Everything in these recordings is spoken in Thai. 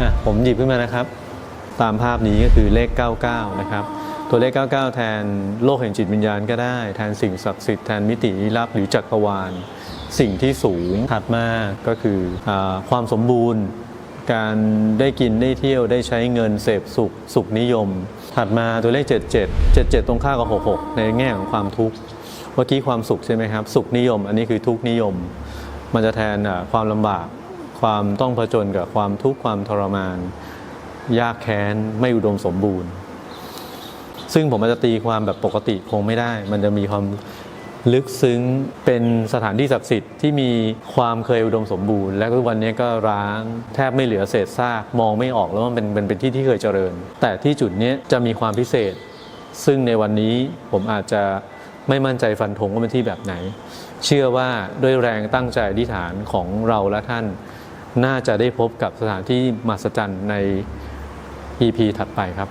อะผมหยิบขึ้นมานะครับ ตามภาพนี้ก็คือเลข 99 นะครับ ตัวเลข 99 แทนโลกแห่งจิตวิญญาณก็ได้ แทนสิ่งศักดิ์สิทธิ์แทนมิติลี้ลับหรือจักรวาล สิ่งที่สูงถัดมาก็คืออความสมบูรณ์ การได้กินได้เที่ยวได้ใช้เงินเสพสุขสุขนิยม ถัดมาตัวเลข 77 77 ตรงข้ากับ 66 ในแง่ของความทุกข์เมื่อกี้ความสุขใช่ไหมครับ สุขนิยม อันนี้คือทุกนิยม มันจะแทนความลำบาก ความต้องผจญกับความทุกข์ความทรมาน ยากแค้นไม่อุดมสมบูรณ์ ซึ่งผมอาจจะตีความแบบปกติคงไม่ได้ มันจะมีความลึกซึ้งเป็นสถานที่ศักดิ์สิทธิ์ที่มีความเคยอุดมสมบูรณ์ และทุกวันนี้ก็ร้างแทบไม่เหลือเศษซากมองไม่ออกแล้วมันเป็นเป็นเป็นที่ที่เคยเจริญ แต่ที่จุดนี้จะมีความพิเศษ ซึ่งในวันนี้ผมอาจจะไม่มั่นใจฟันธงว่าเป็นที่แบบไหน เชื่อว่าด้วยแรงตั้งใจอธิษฐานของเราและท่าน น่าจะได้พบกับสถานที่มหัศจรรย์ใน EP ถัดไปครับ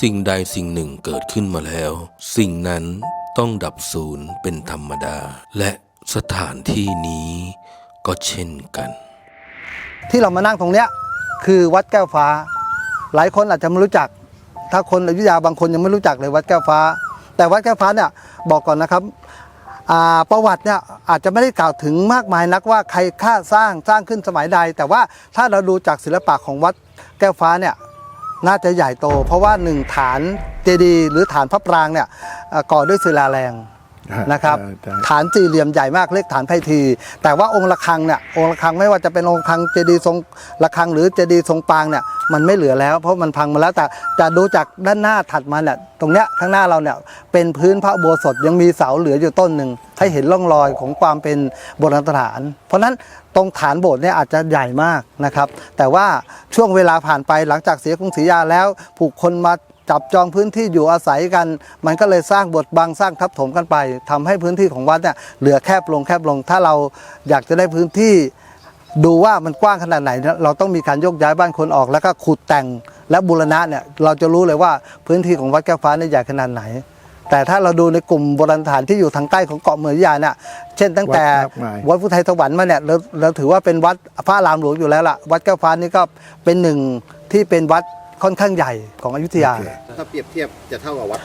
สิ่งใดสิ่งหนึ่งเกิดขึ้นมาแล้ว สิ่งนั้นต้องดับสูญเป็นธรรมดา และสถานที่นี้ก็เช่นกัน ที่เรามานั่งตรงเนี้ยคือวัดแก้วฟ้า หลายคนอาจจะไม่รู้จัก ถ้าคนอยุธยาบางคนยังไม่รู้จักเลยวัดแก้วฟ้า แต่วัดแก้วฟ้าเนี่ยบอกก่อนนะครับประวัติเนี่ยอาจจะไม่ได้กล่าวถึงมากมายนักว่าใครค่าสร้างสร้างขึ้นสมัยใด แต่ว่าถ้าเราดูจากศิลปะของวัดแก้วฟ้าเนี่ย น่าจะใหญ่โต เพราะว่าหนึ่งฐานเจดีย์หรือฐานพระปรางเนี่ยก่อด้วยศิลาแรง นะครับเออใช่ฐานสี่เหลี่ยมใหญ่มากเรียกฐานไพที แต่ว่าองค์ระฆังเนี่ยองค์ระฆังไม่ว่าจะเป็นองค์ระฆังเจดีย์ทรงระฆังหรือเจดีย์ทรงปางเนี่ยมันไม่เหลือแล้ว เพราะมันพังมาแล้วแต่จะดูจากด้านหน้าถัดมาเนี่ยตรงเนี้ยข้างหน้าเราเนี่ยเป็นพื้นพระอุโบสถยังมีเสาเหลืออยู่ต้นหนึ่งให้เห็นร่องรอยของความเป็นโบราณสถาน เพราะฉะนั้นตรงฐานโบสถ์เนี่ยอาจจะใหญ่มากนะครับ แต่ว่าช่วงเวลาผ่านไปหลังจากเสียกรุงศรีอยุธยาแล้ว ผูกคนมา จับจองพื้นที่อยู่อาศัยกัน มันก็เลยสร้างบทบังสร้างทับถมกันไปทำให้พื้นที่ของวัดเนี่ยเหลือแคบลงแคบลง ถ้าเราอยากจะได้พื้นที่ดูว่ามันกว้างขนาดไหน เราต้องมีการยกย้ายบ้านคนออกแล้วก็ขุดแต่งและบูรณะเนี่ยเราจะรู้เลยว่าพื้นที่ของวัดแก้วฟ้าเนี่ยใหญ่ขนาดไหน แต่ถ้าเราดูในกลุ่มโบราณสถานที่อยู่ทางใต้ของเกาะเมืองยาเนี่ยเช่นตั้งแต่วัดพุทธไทยสวรรค์มาเนี่ยเราเราถือว่าเป็นวัดพระรามหลวงอยู่แล้วล่ะ วัดแก้วฟ้านี่ก็เป็นหนึ่งที่เป็นวัด ค่อนข้างใหญ่ของอยุธยาโอเคถ้าเปรียบเทียบจะเท่ากับวัด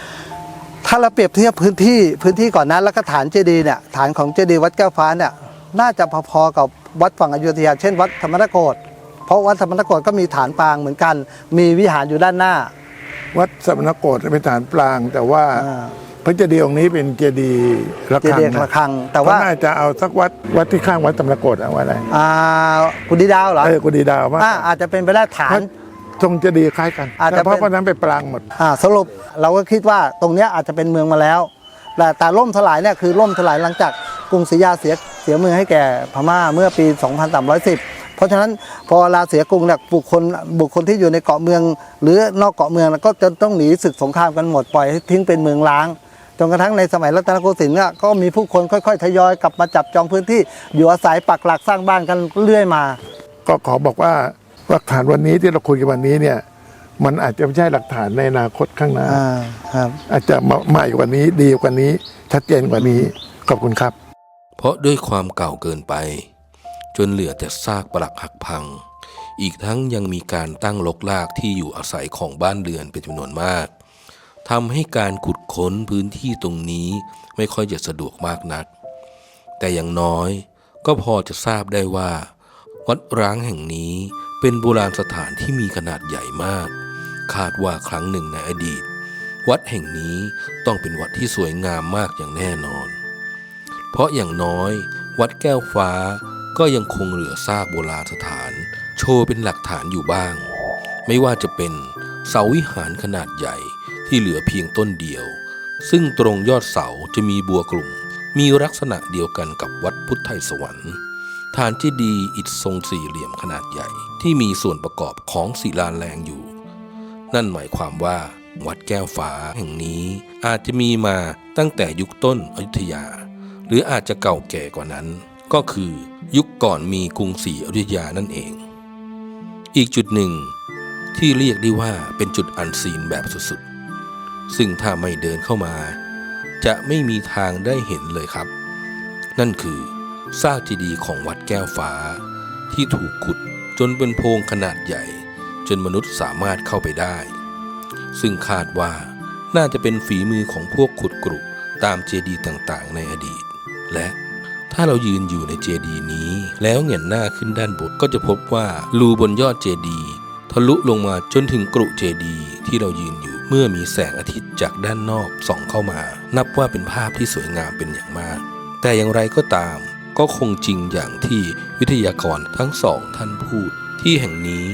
ถ้าเราเปรียบเทียบพื้นที่พื้นที่ก่อนนั้นแล้วก็ฐานเจดีย์เนี่ยฐานของเจดีย์วัดแก้วฟ้าเนี่ยน่าจะพอๆกับวัดฝั่งอยุธยา เช่นวัดธรรมนโกฏเพราะวัดธรรมนโกฏก็มีฐานปางเหมือนกัน มีวิหารอยู่ด้านหน้า วัดสมณโกฏเป็นฐานปรางแต่ว่าอ่า พระเจดีย์องค์นี้เป็นเจดีย์ระเจฆังดีย์ระฆังแต่ว่าก็น่าจะเอาสักวัดวัดที่ข้างวัดสมณโกฏเอาไว้อะไรอ่ากุดีดาวเหรอเออกุดีดาวมาก อ่าอาจจะเป็นไปได้ฐาเพนราะ ทรงเจดีย์คล้ายกันอาจจะแต่เพราะเป็นเพราะนั้นไปปรางหมด อ่าสรุปเราก็คิดว่าตรงเนี้ยอาจจะเป็นเมืองมาแล้ว แต่แต่ล่มสลายเนี่ยคือล่มสลายหลังจากกรุงศรีอยุธยาเสียเสียเมืองให้แก่พม่าเมื่อปี 2310 เพราะฉะนั้นพอลาเสียกรุงเนี่ยบุคคลบุคคลที่อยู่ในเกาะเมือง หรือนอกเกาะเมืองก็จะต้องหนีศึกสงครามกันหมดปล่อยให้ทิ้งเป็นเมืองล้าง จนกระทั่งในสมัยรัตนโกสินทร์เนี่ยก็มีผู้คนค่อยๆทยอยกลับมาจับจองพื้นที่อยู่อาศัยปักหลักสร้างบ้านกันเรื่อยมา ก็ขอบอกว่า หลักฐานวันนี้ที่เราคุยกันวันนี้เนี่ย มันอาจจะไม่ใช่หลักฐานในอนาคตข้างหน้า อ่าครับ อาจจะใหม่กว่านี้ดีกว่านี้ ชัดเจนกว่านี้ ขอบคุณครับ เพราะด้วยความเก่าเกินไป จนเหลือแต่ซากปรักหักพัง อีกทั้งยังมีการตั้งลกลากที่อยู่อาศัยของบ้านเรือนเป็นจำนวนมากทำให้การขุดค้นพื้นที่ตรงนี้ไม่ค่อยจะสะดวกมากนัก แต่อย่างน้อยก็พอจะทราบได้ว่า วัดร้างแห่งนี้ เป็นโบราณสถานที่มีขนาดใหญ่มาก คาดว่าครั้งหนึ่งในอดีต วัดแห่งนี้ต้องเป็นวัดที่สวยงามมากอย่างแน่นอน เพราะอย่างน้อย วัดแก้วฟ้าก็ยังคงเหลือซากโบราณสถาน โชว์เป็นหลักฐานอยู่บ้าง ไม่ว่าจะเป็นเสาวิหารขนาดใหญ่ที่เหลือเพียงต้นเดียว ซึ่งตรงยอดเสาจะมีบัวกลุ่มมีลักษณะเดียวกันกับวัดพุทธไทยสวรรค์ ฐานเจดีอิฐทรงสี่เหลี่ยมขนาดใหญ่ที่มีส่วนประกอบของศิลาแรงอยู่ นั่นหมายความว่า วัดแก้วฟ้าแห่งนี้อาจจะมีมาตั้งแต่ยุคต้นอยุธยา หรืออาจจะเก่าแก่กว่านั้น ก็คือยุคก่อนมีกรุงศรีอยุธยานั่นเอง อีกจุดหนึ่ง ที่เรียกได้ว่าเป็นจุดอันซีนแบบสุดๆ ซึ่งถ้าไม่เดินเข้ามา จะไม่มีทางได้เห็นเลยครับ นั่นคือ ซากเจดีย์ของวัดแก้วฟ้า ที่ถูกขุดจนเป็นโพรงขนาดใหญ่ จนมนุษย์สามารถเข้าไปได้ ซึ่งคาดว่าน่าจะเป็นฝีมือของพวกขุดกรุตามเจดีย์ต่างๆ ในอดีต และถ้าเรายืนอยู่ในเจดีย์นี้ แล้วเงนหน้าขึ้นด้านบนก็จะพบว่ารูบนยอดเจดีย์ทะลุลงมาจนถึงกรุเจดีย์ที่เรายืนอยู่เมื่อมีแสงอาทิตย์จากด้านนอกส่องเข้ามา นับว่าเป็นภาพที่สวยงามเป็นอย่างมาก แต่อย่างไรก็ตาม ก็คงจริงอย่างที่วิทยากรทั้งสองท่านพูด ที่แห่งนี้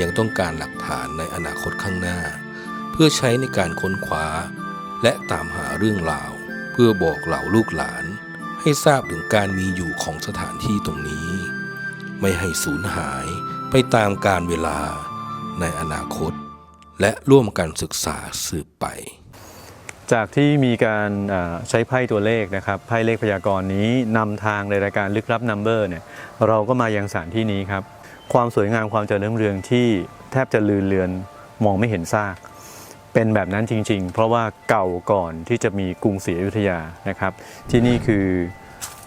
ยังต้องการหลักฐานในอนาคตข้างหน้า เพื่อใช้ในการค้นคว้า และตามหาเรื่องราว เพื่อบอกเหล่าลูกหลาน ให้ทราบถึงการมีอยู่ของสถานที่ตรงนี้ ไม่ให้สูญหายไปตามการเวลาในอนาคต และร่วมกันศึกษาสืบไป จากที่มีการใช้ไพ่ตัวเลขนะครับไพ่เลขพยากรณ์นี้นำทางในรายการลึกลับนัมเบอร์เนี่ยเราก็มายังสถานที่นี้ครับ ความสวยงามความเจริญรุ่งเรืองที่แทบจะลืนเลือนมองไม่เห็นซาก เป็นแบบนั้นจริง ๆ เพราะว่าเก่าก่อนที่จะมีกรุงศรีอยุธยานะครับ ที่นี่คือ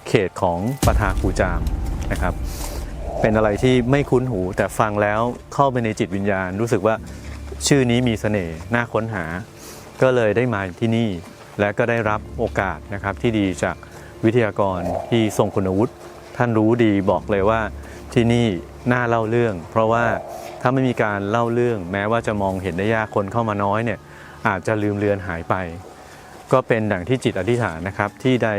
เขตของปทาคูจามนะครับ เป็นอะไรที่ไม่คุ้นหูแต่ฟังแล้วเข้าไปในจิตวิญญาณ รู้สึกว่าชื่อนี้มีเสน่ห์น่าค้นหา ก็เลยได้มาที่นี่ และก็ได้รับโอกาสนะครับที่ดีจากวิทยากรที่ทรงคุณวุฒิท่านรู้ดีบอกเลยว่าที่นี่น่าเล่าเรื่อง เพราะว่าถ้าไม่มีการเล่าเรื่อง แม้ว่าจะมองเห็นได้ยากคนเข้ามาน้อยเนี่ยอาจจะลืมเลือนหายไป ก็เป็นดังที่จิตอธิษฐานนะครับ ที่ใด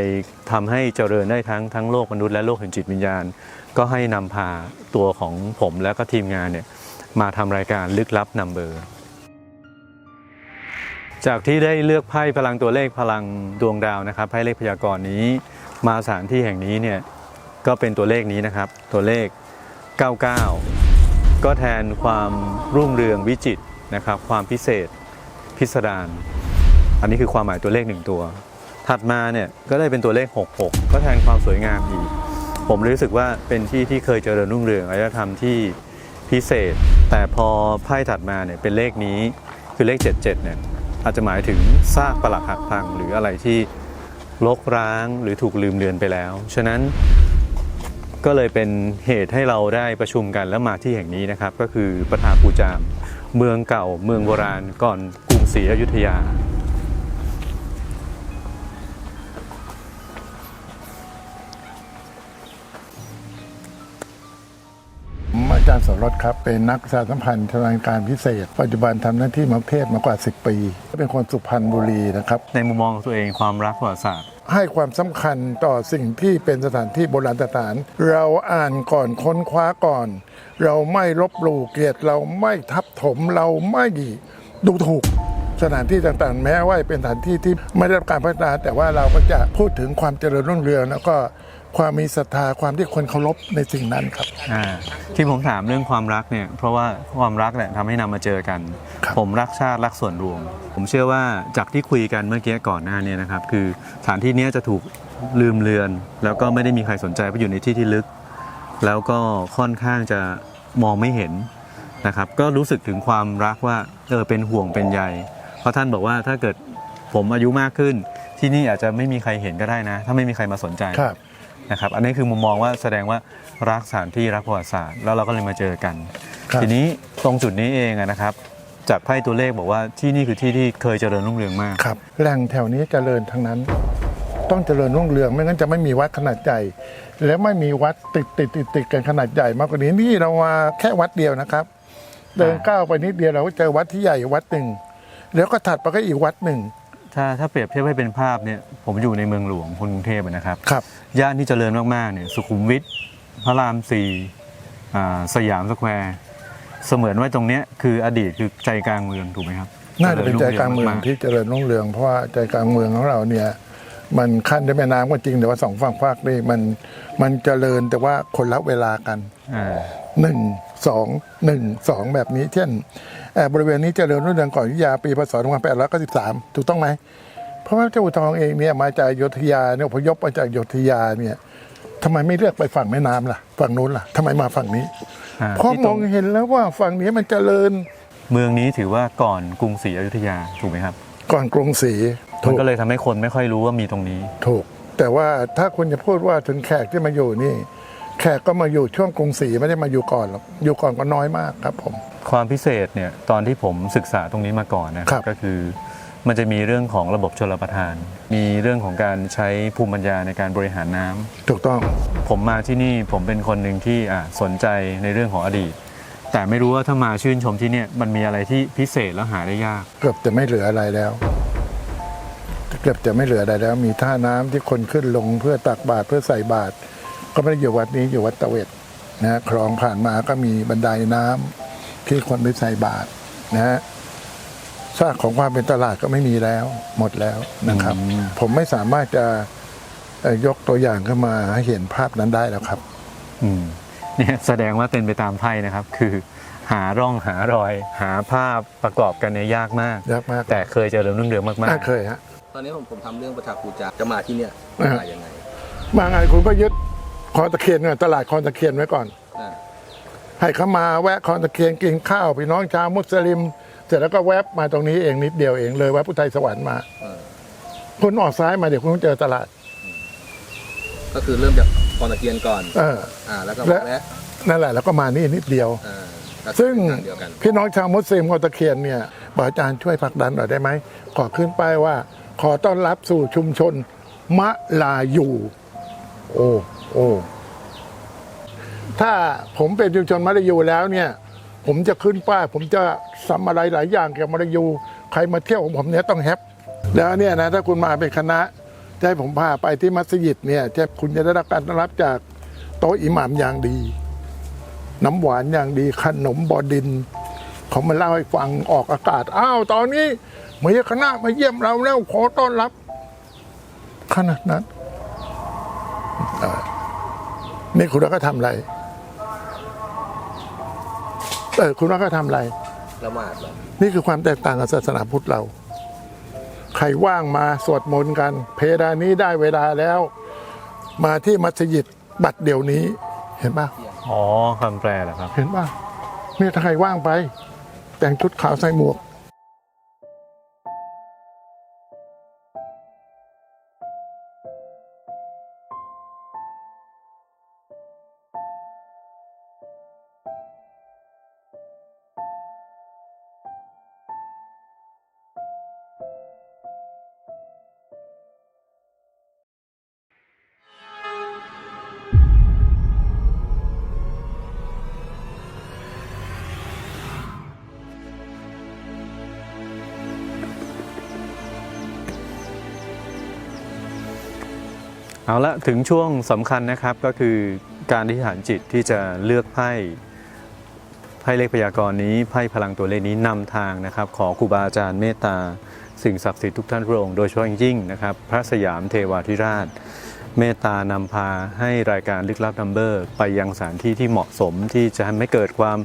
ทำให้เจริญได้ทั้งทั้งโลกมนุษย์และโลกแห่งจิตวิญญาณ ก็ให้นำพาตัวของผมและก็ทีมงานเนี่ยมาทำรายการลึกลับนัมเบอร์ จากที่ได้เลือกไพ่พลังตัวเลขพลังดวงดาวนะครับไพ่เลขพยากรณ์นี้ มาสถานที่แห่งนี้เนี่ยก็เป็นตัวเลขนี้นะครับ ตัวเลข 99 ก็แทนความรุ่งเรืองวิจิตนะครับ ความพิเศษพิสดารอันนี้คือความหมายตัวเลขหนึ่งตัว ถัดมาเนี่ยก็ได้เป็นตัวเลข 66 ก็แทนความสวยงามอีก ผมรู้สึกว่าเป็นที่ที่เคยเจริญรุ่งเรืองอารยธรรมที่พิเศษ แต่พอไพ่ถัดมาเนี่ยเป็นเลขนี้คือเลข 77เนี่ย อาจจะหมายถึงซากปรักหักพังหรืออะไรที่ลกร้างหรือถูกลืมเลือนไปแล้ว ฉะนั้นก็เลยเป็นเหตุให้เราได้ประชุมกันแล้วมาที่แห่งนี้นะครับ ก็คือประทาปูจาม เมืองเก่าเมืองโบราณก่อนกรุงศรีอยุธยา รย์สรสครับ เป็นนักประชาสัมพันธ์ชำนาญการพิเศษ ปัจจุบันทำหน้าที่มักเทศมากว่า 10 ปี เป็นคนสุพรรณบุรีนะครับในมุมมองของตัวเองความรักประวัติศาสตร์ให้ความสำคัญต่อสิ่งที่เป็นสถานที่โบราณสถาน เราอ่านก่อนค้นคว้าก่อน เราไม่ลบหลู่เกียรติเราไม่ทับถมเราไม่ดูถูกสถานที่ต่างๆ แม้ว่าเป็นสถานที่ที่ไม่ได้รับการพัฒนา แต่ว่าเราก็จะพูดถึงความเจริญรุ่งเรืองแล้วก็ ความมีศรัทธาความที่คนเคารพในสิ่งนั้นครับ อ่าที่ผมถามเรื่องความรักเนี่ยเพราะว่าความรักเนี่ยทำให้นำมาเจอกัน ครับ ผมรักชาติรักส่วนรวม ผมเชื่อว่าจากที่คุยกันเมื่อกี้ก่อนหน้าเนี้นะครับ คือสถานที่เนี้ยจะถูกลืมเลือน แล้วก็ไม่ได้มีใครสนใจเพราะอยู่ในที่ที่ลึก แล้วก็ค่อนข้างจะมองไม่เห็นนะครับ ก็รู้สึกถึงความรักว่าเออเป็นห่วงเป็นใยเพราะท่านบอกว่าถ้าเกิดผมอายุมากขึ้น ที่นี่อาจจะไม่มีใครเห็นก็ได้นะ ถ้าไม่มีใครมาสนใจ ครับ นะครับอันนี้คือมุมมองว่าแสดงว่ารักสถานที่รักประวัติศาสตร์แล้วเราก็เลยมาเจอกัน ครับทีนี้ตรงจุดนี้เองอะนะครับ จากไพ่ตัวเลขบอกว่าที่นี่คือที่ที่เคยเจริญรุ่งเรืองมาก ครับแหล่งแถวนี้เจริญทั้งนั้น ต้องเจริญรุ่งเรืองไม่งั้นจะไม่มีวัดขนาดใหญ่และไม่มีวัดติดติดติดติดกันขนาดใหญ่มากกว่านี้นี่เรามาแค่วัดเดียวนะครับ เดินก้าวไปนิดเดียวเราก็เจอวัดที่ใหญ่วัดหนึ่งแล้วก็ถัดไปก็อีกวัดหนึ่ง ถ้าถ้าเปรียบเทียบให้เป็นภาพเนี่ยผมอยู่ในเมืองหลวงคนกรุงเทพอะนะครับ ครับ ย่านที่เจริญมากๆเนี่ยสุขุมวิทพระรามสี่อ่าสยามสแควร์เสมือนว่าตรงเนี้ยคืออดีตคือใจกลางเมืองถูกไหมครับน่าจะเป็นใจกลางเมืองๆที่เจริญรุ่งเรืองเพราะว่าใจกลางเมืองของเราเนี่ย มันขั้นด้วยแม่น้ำก็จริงแต่ว่าสองฝั่งภาคนี่มันมันเจริญแต่ว่าคนละเวลากันอ่า หนึ่ง สองหนึ่งสองแบบนี้ เช่นเอ่อบริเวณนี้เจริญรุ่งเรืองก่อนอยุธยาปีพศ2893 ถูกต้องไหม เพราะว่าเจ้าอู่ทองเองเนี่ยมาจากอยุธยาเนี่ยอพยพมาจากอยุธยาเนี่ยทำไมไม่เลือกไปฝั่งแม่น้ำล่ะ ฝั่งนู้นล่ะทำไมมาฝั่งนี้อ่าเพราะที่มตรองเห็นแล้วว่าฝั่งนี้มันเจริญ เมืองนี้ถือว่าก่อนกรุงศรีอยุธยาถูกไหมครับ ก่อนกรุงศรีมัถูนกก็เลยทำให้คนไม่ค่อยรู้ว่ามีตรงนี้ ถูก แต่ว่าถ้าคุณจะพูดว่าถึงแขกที่มาอยู่นี่ แขกก็มาอยู่ช่วงกรุงศรีไม่ได้มาอยู่ก่อนหรอกอยู่ก่อนก็น้อยมากครับผม ความพิเศษเนี่ยตอนที่ผมศึกษาตรงนี้มาก่อนนะคครัรับบก็คือ มันจะมีเรื่องของระบบชลประทาน มีเรื่องของการใช้ภูมิปัญญาในการบริหารน้ำถูกต้องผมมาที่นี่ผมเป็นคนหนึ่งที่อะสนใจในเรื่องของอดีต แต่ไม่รู้ว่าถ้ามาชื่นชมที่เนี่ยมันมีอะไรที่พิเศษแล้วหาได้ยาก เกือบจะไม่เหลืออะไรแล้ว เกือบจะไม่เหลืออะไรแล้ว มีท่าน้ำที่คนขึ้นลงเพื่อตักบาตรเพื่อใส่บาตร ก็ไม่ได้อยู่วัดนี้อยู่วัดตะเวทนะฮะคลองผ่านมาก็มีบันไดน้ำที่คนไปใส่บาตรนะฮะซากของความเป็นตลาดก็ไม่มีแล้ว หมดแล้วนะครับอืมผมไม่สามารถจะเอ่อยกตัวอย่างขึ้นมาให้เห็นภาพนั้นได้แล้วครับอืมเนี่ยแสดงว่าเป็นไปตามไพ่นะครับ คือ หาร่องหารอย หาภาพประกอบกันเนี่ยยากมากยากมาก แต่เคยเจอเรื่องเรืองมากน่าเคยฮะตอนนี้ผมผมทำเรื่องประชาปูจาจะมาที่เนี่ยอ่ามายังไงมาไงคุณก็ยึด คอนตะเคียนก่อนตลาดคอนตะเคียนไว้ก่อนอ่าให้เขามาแวะคอนตะเคียนกินข้าวพี่น้องชาวมุสลิม เสร็จแล้วก็แวบมาตรงนี้เองนิดเดียวเองเลยวัดพุทธไทยสวรรค์มาเออคุณออกซ้ายมาเดี๋ยวคุณก็เจอตลาด ก็คือเริ่มจากคอนตะเคียนก่อนเอออ่า แล้วก็และแวะนั่นแหละแล้วก็มานี่นิดเดียวอ่าก็คือซึ่งทางเดียวกันพี่น้องชาวมุสลิมคอนตะเคียนเนี่ยบอกอาจารย์ช่วยผลักดันหน่อยได้ไหมขอขึ้นป้ายว่า ขอต้อนรับสู่ชุมชนมะลายูโอ้ โอ้ถ้าผมเป็นชุมชนมะลายูแล้วเนี่ย ผมจะขึ้นป้ายผมจะทำอะไรหลายอย่างเกี่ยวกับมะลายู ใครมาเที่ยวของผมเนี่ยต้องแฮปแล้วเนี่ยนะถ้าคุณมาเป็นคณะจะให้ผมพาไปที่มัสยิดเนี่ยจะคุณจะได้รับการต้อนรับจากโต๊ะอิหม่ามอย่างดี น้ำหวานอย่างดีขนมบอดินเขามาเล่าให้ฟังออกอากาศอ้าวตอนนี้มีคณะมาเยี่ยมเราแล้วขอต้อนรับขนาดนั้น นี่คุณรักก็ทำอะไรเออคุณรักก็ทำอะไร ละหมาดเหรอนี่คือความแตกต่างกับศาสนาพุทธเรา ใครว่างมาสวดมนต์กัน เพดานนี้ได้เวลาแล้ว มาที่มัสยิดบัดเดี๋ยวนี้ เห็นปะๆอ๋อคำแปลเหรอครับ เห็นป่ะเนี่ยถ้าใครว่างไป แต่งชุดขาวใส่หมวก เอาละถึงช่วงสำคัญนะครับก็คือการอธิษฐานจิตที่จะเลือกไพ่ไพ่เลขพยากรณ์นี้ไพ่พลังตัวเลขนี้นำทางนะครับ ขอครูบาอาจารย์เมตตาสิ่งศักดิ์สิทธิ์ทุกท่านพระองค์โดยเฉพาะยิ่งนะครับ พระสยามเทวาธิราช เมตตานำพาให้รายการลึกลับนัมเบอร์ ไปยังสถานที่ที่เหมาะสมที่จะทำให้เกิดความ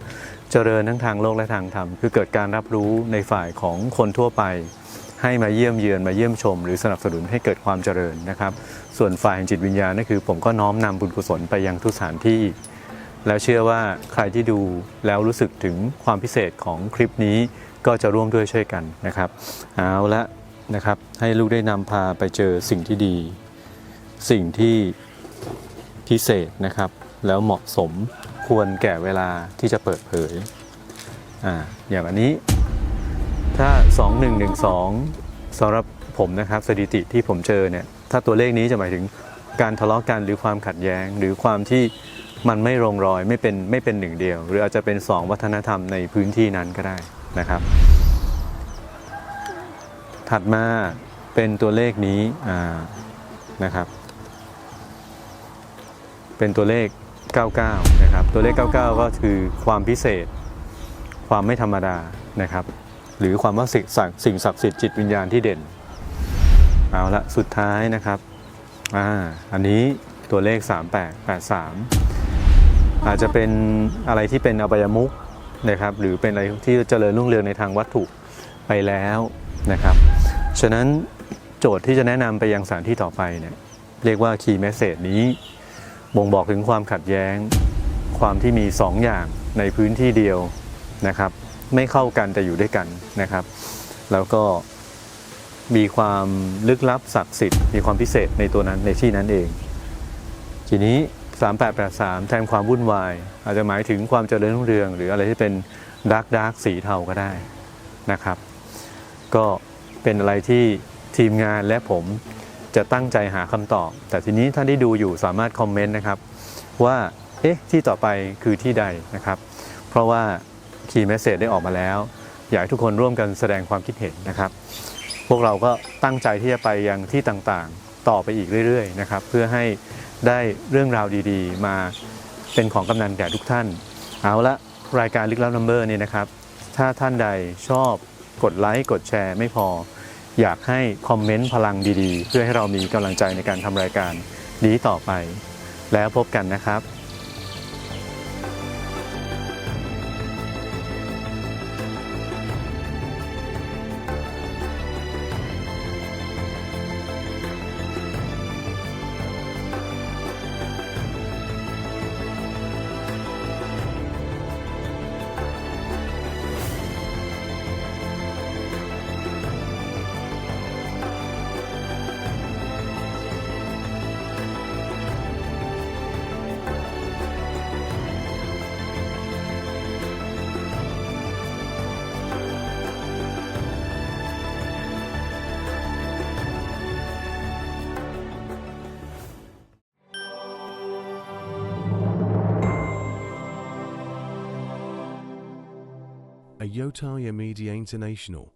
เจริญทั้งทางโลกและทางธรรม คือเกิดการรับรู้ในฝ่ายของคนทั่วไป ให้มาเยี่ยมเยือนมาเยี่ยมชม หรือสนับสนุนให้เกิดความเจริญนะครับ ส่วนฝ่ายแห่งจิตวิญญาณนั่นคือ ผมก็น้อมนำบุญกุศลไปยังทุกสถานที่ แล้วเชื่อว่าใครที่ดูแล้วรู้สึกถึงความพิเศษของคลิปนี้ก็จะร่วมด้วยช่วยกันนะครับ เอาละนะครับให้ลูกได้นำพาไปเจอสิ่งที่ดี สิ่งที่พิเศษนะครับ แล้วเหมาะสมควรแก่เวลาที่จะเปิดเผยอ่าอย่างอันนี้ถ้า 2112สำหรับผมนะครับสถิติที่ผมเจอเนี่ย ถ้าตัวเลขนี้จะหมายถึงการทะเลาะกันหรือความขัดแย้ง หรือความที่มันไม่ลงรอยไม่เป็นไม่เป็นหนึ่งเดียว หรืออาจจะเป็นสองวัฒนธรรมในพื้นที่นั้นก็ได้นะครับ ถัดมาเป็นตัวเลขนี้นะครับ เป็นตัวเลข 99 นะครับ ตัวเลข 99 ก็คือความพิเศษ ความไม่ธรรมดานะครับ หรือความว่าสิ่งสิ่งศักดิ์สิทธิ์จิตวิญญาณที่เด่น เอาละสุดท้ายนะครับอ่าอันนี้ตัวเลข 3883 อาจจะเป็นอะไรที่เป็นอบายมุกนะครับหรือเป็นอะไรที่เจริญรุ่งเรืองในทางวัตถุไปแล้วนะครับฉะนั้นโจทย์ที่จะแนะนำไปยังสถานที่ต่อไปเนี่ยเรียกว่า key message นี้บ่งบอกถึงความขัดแย้ง ความที่มีสองอย่างในพื้นที่เดียวนะครับ ไม่เข้ากันแต่อยู่ด้วยกันนะครับ แล้วก็ มีความลึกลับศักดิ์สิทธิ์มีความพิเศษในตัวนั้นในที่นั้นเอง ทีนี้ 3883 แทนความวุ่นวาย อาจจะหมายถึงความเจริญรุ่งเรือง หรืออะไรที่เป็นดาร์กดาร์กสีเทาก็ได้นะครับ ก็เป็นอะไรที่ทีมงานและผมจะตั้งใจหาคำตอบ แต่ทีนี้ท่านที่ดูอยู่สามารถคอมเมนต์นะครับ ว่าเอ๊ะที่ต่อไปคือที่ใดนะครับ เพราะว่าคีย์เมสเซจได้ออกมาแล้ว อยากให้ทุกคนร่วมกันแสดงความคิดเห็นนะครับ พวกเราก็ตั้งใจที่จะไปยังที่ต่างๆ ต่อไปอีกเรื่อยๆนะครับ เพื่อให้ได้เรื่องราวดีๆ มาเป็นของกำนันแก่ทุกท่าน เอาละรายการลึกลับนัมเบอร์นี่นะครับ ถ้าท่านใดชอบกดไลค์กดแชร์ไม่พอ อยากให้คอมเมนต์พลังดีๆ เพื่อให้เรามีกำลังใจในการทำรายการนี้ต่อไป แล้วพบกันนะครับ a Yotaria Media International